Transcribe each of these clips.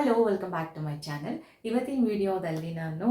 Hello welcome back to my channel ಇವತ್ತಿನ ವಿಡಿಯೋದಲ್ಲಿ ನಾನು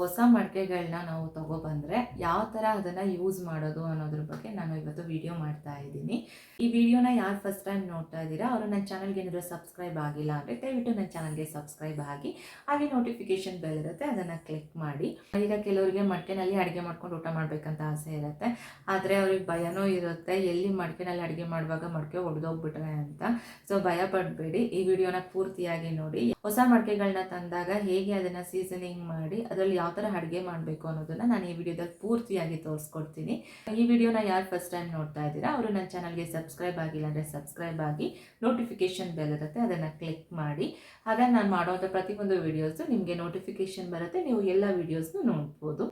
ಹೊಸ ಮಡಿಕೆಗಳನ್ನ ನಾವು ತೊಗೊಬಂದರೆ ಯಾವ ಥರ ಅದನ್ನು ಯೂಸ್ ಮಾಡೋದು ಅನ್ನೋದ್ರ ಬಗ್ಗೆ ನಾನು ಇವತ್ತು ವಿಡಿಯೋ ಮಾಡ್ತಾ ಇದ್ದೀನಿ. ಈ ವಿಡಿಯೋನ ಯಾರು ಫಸ್ಟ್ ಟೈಮ್ ನೋಡ್ತಾ ಇದ್ದೀರಾ, ಅವರು ನನ್ನ ಚಾನಲ್ಗೆ ಏನಾದರೂ ಸಬ್ಸ್ಕ್ರೈಬ್ ಆಗಿಲ್ಲ ಅಂದರೆ ದಯವಿಟ್ಟು ನನ್ನ ಚಾನಲ್ಗೆ ಸಬ್ಸ್ಕ್ರೈಬ್ ಆಗಿ, ಹಾಗೆ ನೋಟಿಫಿಕೇಶನ್ ಬೆಲ್ ಇರುತ್ತೆ, ಅದನ್ನು ಕ್ಲಿಕ್ ಮಾಡಿ. ಈಗ ಕೆಲವರಿಗೆ ಮಡಿಕೆನಲ್ಲಿ ಅಡುಗೆ ಮಾಡ್ಕೊಂಡು ಊಟ ಮಾಡಬೇಕಂತ ಆಸೆ ಇರುತ್ತೆ. ಆದರೆ ಅವ್ರಿಗೆ ಭಯನೂ ಇರುತ್ತೆ, ಎಲ್ಲಿ ಮಡಿಕೆನಲ್ಲಿ ಅಡುಗೆ ಮಾಡುವಾಗ ಮಡಿಕೆ ಒಡೆದೋಗ್ಬಿಟ್ರೆ ಅಂತ. ಸೊ ಭಯ ಪಡಬೇಡಿ, ಈ ವಿಡಿಯೋನ ಪೂರ್ತಿಯಾಗಿ ನೋಡಿ. ಹೊಸ ಮಡಿಕೆಗಳನ್ನ ತಂದಾಗ ಹೇಗೆ ಅದನ್ನ ಸೀಸನಿಂಗ್ ಮಾಡಿ ಅದರಲ್ಲಿ ಯಾವ ತರ ಅಡುಗೆ ಮಾಡಬೇಕು ಅನ್ನೋದನ್ನ ನಾನು ಈ ವಿಡಿಯೋದಲ್ಲಿ ಪೂರ್ತಿಯಾಗಿ ತೋರಿಸ್ಕೊಡ್ತೀನಿ. ಈ ವಿಡಿಯೋನ ಯಾರು ಫಸ್ಟ್ ಟೈಮ್ ನೋಡ್ತಾ ಇದ್ದೀರಾ, ಅವರು ನನ್ನ ಚಾನಲ್ಗೆ ಸಬ್ಸ್ಕ್ರೈಬ್ ಆಗಿಲ್ಲ ಅಂದ್ರೆ ಸಬ್ಸ್ಕ್ರೈಬ್ ಆಗಿ ನೋಟಿಫಿಕೇಶನ್ ಬೆಲ್ ಇರುತ್ತೆ, ಅದನ್ನ ಕ್ಲಿಕ್ ಮಾಡಿ. ಹಾಗಾಗಿ ನಾನು ಮಾಡುವಂತ ಪ್ರತಿಯೊಂದು ವಿಡಿಯೋಸು ನಿಮಗೆ ನೋಟಿಫಿಕೇಶನ್ ಬರುತ್ತೆ, ನೀವು ಎಲ್ಲ ವಿಡಿಯೋಸ್ನು ನೋಡ್ಬೋದು.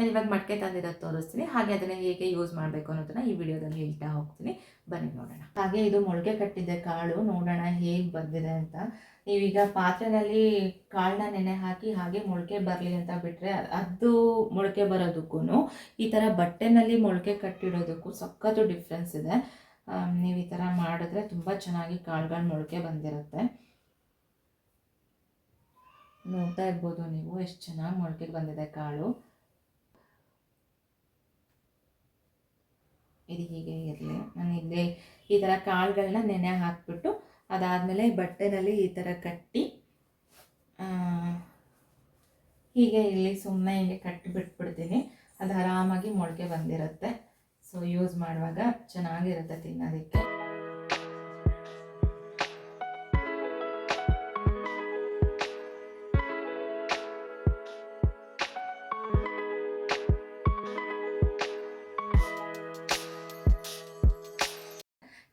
ನಾನು ಇವಾಗ ಮಡಿಕೆ ತಂದಿರೋದು ತೋರಿಸ್ತೀನಿ. ಹಾಗೆ ಅದನ್ನು ಹೇಗೆ ಯೂಸ್ ಮಾಡಬೇಕು ಅನ್ನೋದನ್ನ ಈ ವಿಡಿಯೋದಲ್ಲಿ ಹೇಳ್ತಾ ಹೋಗ್ತೀನಿ. ಬನ್ನಿ ನೋಡೋಣ. ಹಾಗೆ ಇದು ಮೊಳಕೆ ಕಟ್ಟಿದ್ದೆ ಕಾಳು ನೋಡೋಣ ಹೇಗೆ ಬಂದಿದೆ ಅಂತ. ನೀವೀಗ ಪಾತ್ರೆಯಲ್ಲಿ ಕಾಳನ್ನ ನೆನೆ ಹಾಕಿ ಹಾಗೆ ಮೊಳಕೆ ಬರಲಿ ಅಂತ ಬಿಟ್ಟರೆ ಅದು ಮೊಳಕೆ ಬರೋದಕ್ಕೂ ಈ ಥರ ಬಟ್ಟೆನಲ್ಲಿ ಮೊಳಕೆ ಕಟ್ಟಿಡೋದಕ್ಕೂ ಸಖತ್ತು ಡಿಫ್ರೆನ್ಸ್ ಇದೆ. ನೀವು ಈ ಥರ ಮಾಡಿದ್ರೆ ತುಂಬ ಚೆನ್ನಾಗಿ ಕಾಳುಗಳು ಮೊಳಕೆ ಬಂದಿರುತ್ತೆ. ನೋಡ್ತಾ ಇರ್ಬೋದು ನೀವು ಎಷ್ಟು ಚೆನ್ನಾಗಿ ಮೊಳಕೆ ಬಂದಿದೆ ಕಾಳು. ಹೀಗೆ ಇರಲಿ. ನಾನು ಇಲ್ಲೇ ಈ ಥರ ಕಾಳುಗಳನ್ನ ನೆನೆ ಹಾಕ್ಬಿಟ್ಟು ಅದಾದಮೇಲೆ ಬಟ್ಟೆನಲ್ಲಿ ಈ ಥರ ಕಟ್ಟಿ ಹೀಗೆ ಇಲ್ಲಿ ಸುಮ್ಮನೆ ಹೀಗೆ ಕಟ್ಟಿ ಬಿಟ್ಬಿಡ್ತೀನಿ. ಅದು ಆರಾಮಾಗಿ ಮೊಳಕೆ ಬಂದಿರುತ್ತೆ. ಸೊ ಯೂಸ್ ಮಾಡುವಾಗ ಚೆನ್ನಾಗಿರುತ್ತೆ ತಿನ್ನೋದಕ್ಕೆ.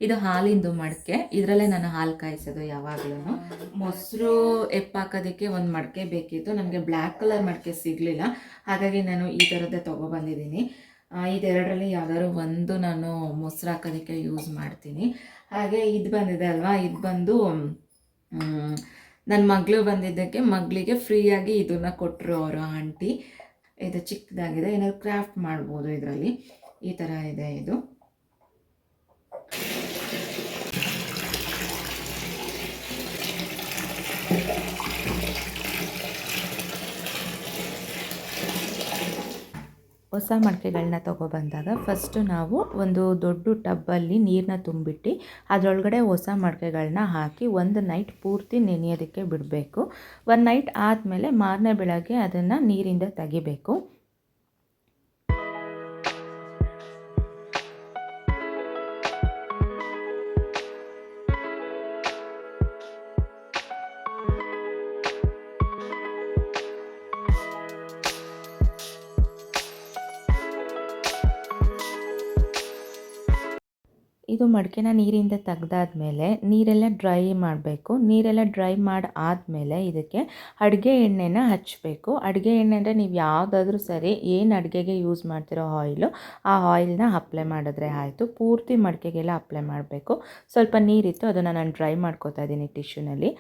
ಇದು ಹಾಲಿಂದು ಮಡಕೆ. ಇದರಲ್ಲೇ ನಾನು ಹಾಲು ಕಾಯಿಸೋದು ಯಾವಾಗಲೂ ಮೊಸರು ಎಪ್ಪಾಕೋದಕ್ಕೆ ಒಂದು ಮಡಕೆ ಬೇಕಿತ್ತು. ನಮಗೆ ಬ್ಲ್ಯಾಕ್ ಕಲರ್ ಮಡಕೆ ಸಿಗಲಿಲ್ಲ. ಹಾಗಾಗಿ ನಾನು ಈ ಥರದ್ದೇ ತೊಗೊಬಂದಿದ್ದೀನಿ. ಇದೆರಡರಲ್ಲಿ ಯಾವ್ದಾದ್ರು ಒಂದು ನಾನು ಮೊಸರು ಹಾಕೋದಕ್ಕೆ ಯೂಸ್ ಮಾಡ್ತೀನಿ. ಹಾಗೆ ಇದು ಬಂದಿದೆ ಅಲ್ವಾ? ಇದು ಬಂದು ನನ್ನ ಮಗಳು ಬಂದಿದ್ದಕ್ಕೆ ಮಗಳಿಗೆ ಫ್ರೀಯಾಗಿ ಇದನ್ನು ಕೊಟ್ಟರು ಅವರು ಆಂಟಿ. ಇದು ಚಿಕ್ಕದಾಗಿದೆ. ಏನಾದ್ರು ಕ್ರಾಫ್ಟ್ ಮಾಡ್ಬೋದು ಇದರಲ್ಲಿ. ಈ ಥರ ಇದೆ ಇದು. ಹೊಸ ಮಡಕೆಗಳನ್ನ ತೊಗೊಬಂದಾಗ ಫಸ್ಟು ನಾವು ಒಂದು ದೊಡ್ಡ ಟಬ್ಬಲ್ಲಿ ನೀರನ್ನ ತುಂಬಿಟ್ಟು ಅದರೊಳಗಡೆ ಹೊಸ ಮಡಕೆಗಳನ್ನ ಹಾಕಿ ಒಂದು ನೈಟ್ ಪೂರ್ತಿ ನೆನೆಯೋದಕ್ಕೆ ಬಿಡಬೇಕು. ಒಂದು ನೈಟ್ ಆದಮೇಲೆ ಮಾರನೇ ಬೆಳಗ್ಗೆ ಅದನ್ನು ನೀರಿಂದ ತೆಗಿಬೇಕು. ಇದು ಮಡಿಕೆನ ನೀರಿಂದ ತೆಗ್ದಾದ್ಮೇಲೆ ನೀರೆಲ್ಲ ಡ್ರೈ ಮಾಡಬೇಕು. ನೀರೆಲ್ಲ ಡ್ರೈ ಮಾಡಿ ಆದಮೇಲೆ ಇದಕ್ಕೆ ಅಡುಗೆ ಎಣ್ಣೆನ ಹಚ್ಚಬೇಕು ಅಡುಗೆ ಎಣ್ಣೆ ಅಂದರೆ ನೀವು ಯಾವುದಾದ್ರೂ ಸರಿ ಏನು ಅಡುಗೆಗೆ ಯೂಸ್ ಮಾಡ್ತಿರೋ ಆಯಿಲು ಆ ಆಯಿಲ್ನ ಅಪ್ಲೈ ಮಾಡಿದ್ರೆ ಆಯಿತು. ಪೂರ್ತಿ ಮಡಿಕೆಗೆಲ್ಲ ಅಪ್ಲೈ ಮಾಡಬೇಕು. ಸ್ವಲ್ಪ ನೀರಿತ್ತು, ಅದನ್ನು ನಾನು ಡ್ರೈ ಮಾಡ್ಕೋತಾ ಇದ್ದೀನಿ ಟಿಶ್ಯೂನಲ್ಲಿ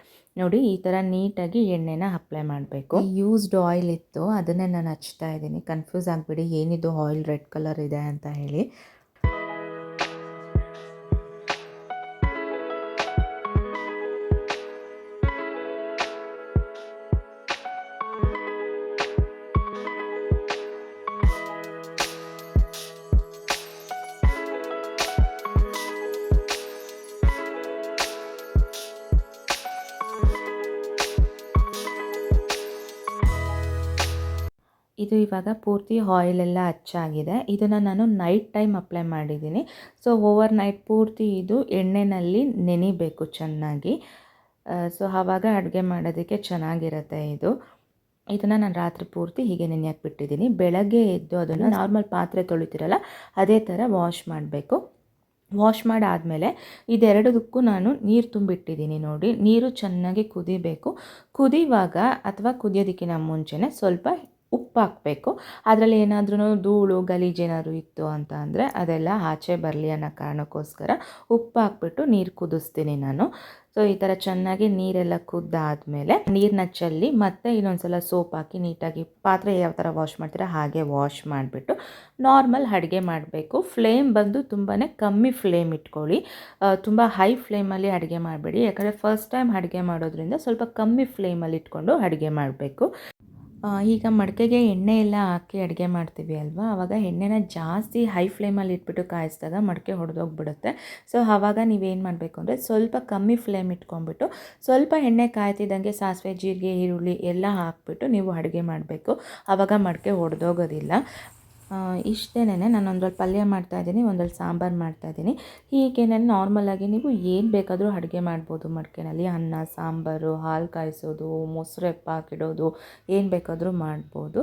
ನೋಡಿ, ಈ ಥರ ನೀಟಾಗಿ ಎಣ್ಣೆನ ಅಪ್ಲೈ ಮಾಡಬೇಕು. ಯೂಸ್ಡ್ ಆಯಿಲ್ ಇತ್ತು, ಅದನ್ನೇ ನಾನು ಹಚ್ತಾ ಇದ್ದೀನಿ. ಕನ್ಫ್ಯೂಸ್ ಆಗಿಬಿಡಿ, ಏನಿದು ಆಯಿಲ್ ರೆಡ್ ಕಲರ್ ಇದೆ ಅಂತ ಹೇಳಿ. ಇದು ಇವಾಗ ಪೂರ್ತಿ ಆಯಿಲೆಲ್ಲ ಹಚ್ಚಾಗಿದೆ. ಇದನ್ನು ನಾನು ನೈಟ್ ಟೈಮ್ ಅಪ್ಲೈ ಮಾಡಿದ್ದೀನಿ. ಸೊ ಓವರ್ ನೈಟ್ ಪೂರ್ತಿ ಇದು ಎಣ್ಣೆನಲ್ಲಿ ನೆನಿಬೇಕು ಚೆನ್ನಾಗಿ. ಸೊ ಆವಾಗ ಅಡುಗೆ ಮಾಡೋದಕ್ಕೆ ಚೆನ್ನಾಗಿರುತ್ತೆ ಇದು. ಇದನ್ನು ನಾನು ರಾತ್ರಿ ಪೂರ್ತಿ ಹೀಗೆ ನೆನೆಯಕ್ಕೆ ಬಿಟ್ಟಿದ್ದೀನಿ. ಬೆಳಗ್ಗೆ ಎದ್ದು ಅದನ್ನು ನಾರ್ಮಲ್ ಪಾತ್ರೆ ತೊಳಿತೀರಲ್ಲ, ಅದೇ ಥರ ವಾಶ್ ಮಾಡಬೇಕು. ವಾಶ್ ಮಾಡಾದಮೇಲೆ ಇದೆರಡದಕ್ಕೂ ನಾನು ನೀರು ತುಂಬಿಟ್ಟಿದ್ದೀನಿ ನೋಡಿ. ನೀರು ಚೆನ್ನಾಗಿ ಕುದಿಬೇಕು. ಕುದಿಯುವಾಗ ಅಥವಾ ಕುದಿಯೋದಕ್ಕಿಂತ ಮುಂಚೆನೇ ಸ್ವಲ್ಪ ಉಪ್ಪು ಹಾಕಬೇಕು ಅದರಲ್ಲಿ ಏನಾದ್ರೂ ಧೂಳು, ಗಲೀಜು ಏನಾದ್ರು ಇತ್ತು ಅಂತ ಅಂದರೆ ಅದೆಲ್ಲ ಆಚೆ ಬರಲಿ ಅನ್ನೋ ಕಾರಣಕ್ಕೋಸ್ಕರ ಉಪ್ಪು ಹಾಕ್ಬಿಟ್ಟು ನೀರು ಕುದಿಸ್ತೀನಿ ನಾನು. ಸೊ ಈ ಥರ ಚೆನ್ನಾಗಿ ನೀರೆಲ್ಲ ಕುದ್ದಾದಮೇಲೆ ನೀರನ್ನ ಚೆಲ್ಲಿ ಮತ್ತೆ ಇನ್ನೊಂದ್ಸಲ ಸೋಪ್ ಹಾಕಿ ನೀಟಾಗಿ ಪಾತ್ರೆ ಯಾವ ಥರ ವಾಶ್ ಮಾಡ್ತೀರಾ ಹಾಗೆ ವಾಶ್ ಮಾಡಿಬಿಟ್ಟು ನಾರ್ಮಲ್ ಅಡುಗೆ ಮಾಡಬೇಕು. ಫ್ಲೇಮ್ ಬಂದು ತುಂಬಾ ಕಮ್ಮಿ ಫ್ಲೇಮ್ ಇಟ್ಕೊಳ್ಳಿ. ತುಂಬ ಹೈ ಫ್ಲೇಮಲ್ಲಿ ಅಡುಗೆ ಮಾಡಬೇಡಿ. ಯಾಕಂದರೆ ಫಸ್ಟ್ ಟೈಮ್ ಅಡುಗೆ ಮಾಡೋದ್ರಿಂದ ಸ್ವಲ್ಪ ಕಮ್ಮಿ ಫ್ಲೇಮಲ್ಲಿ ಇಟ್ಕೊಂಡು ಅಡುಗೆ ಮಾಡಬೇಕು. ಈಗ ಮಡಕೆಗೆ ಎಣ್ಣೆ ಎಲ್ಲ ಹಾಕಿ ಅಡುಗೆ ಮಾಡ್ತೀವಿ ಅಲ್ವಾ? ಆವಾಗ ಎಣ್ಣೆನ ಜಾಸ್ತಿ ಹೈ ಫ್ಲೇಮಲ್ಲಿ ಇಟ್ಬಿಟ್ಟು ಕಾಯಿಸಿದಾಗ ಮಡಕೆ ಹೊಡೆದೋಗ್ಬಿಡುತ್ತೆ. ಸೊ ಆವಾಗ ನೀವೇನು ಮಾಡಬೇಕು ಅಂದರೆ ಸ್ವಲ್ಪ ಕಮ್ಮಿ ಫ್ಲೇಮ್ ಇಟ್ಕೊಂಡ್ಬಿಟ್ಟು ಸ್ವಲ್ಪ ಎಣ್ಣೆ ಕಾಯ್ತಿದ್ದಂಗೆ ಸಾಸಿವೆ, ಜೀರಿಗೆ, ಈರುಳ್ಳಿ ಎಲ್ಲ ಹಾಕ್ಬಿಟ್ಟು ನೀವು ಅಡುಗೆ ಮಾಡಬೇಕು. ಆವಾಗ ಮಡಕೆ ಒಡೆದೋಗೋದಿಲ್ಲ ಇಷ್ಟೇನೆ ನಾನು ಒಂದರಲ್ಲಿ ಪಲ್ಯ ಮಾಡ್ತಾಯಿದ್ದೀನಿ ಒಂದ್ರಲ್ಲಿ ಸಾಂಬಾರು ಮಾಡ್ತಾಯಿದ್ದೀನಿ ಹೀಗೆ ನಾನು ನಾರ್ಮಲಾಗಿ ನೀವು ಏನು ಬೇಕಾದರೂ ಅಡುಗೆ ಮಾಡ್ಬೋದು ಮಡಿಕೆನಲ್ಲಿ. ಅನ್ನ, ಸಾಂಬಾರು, ಹಾಲು ಕಾಯಿಸೋದು, ಮೊಸರು ಹೆಪ್ಪ ಹಾಕಿಡೋದು ಏನು ಬೇಕಾದರೂ ಮಾಡ್ಬೋದು.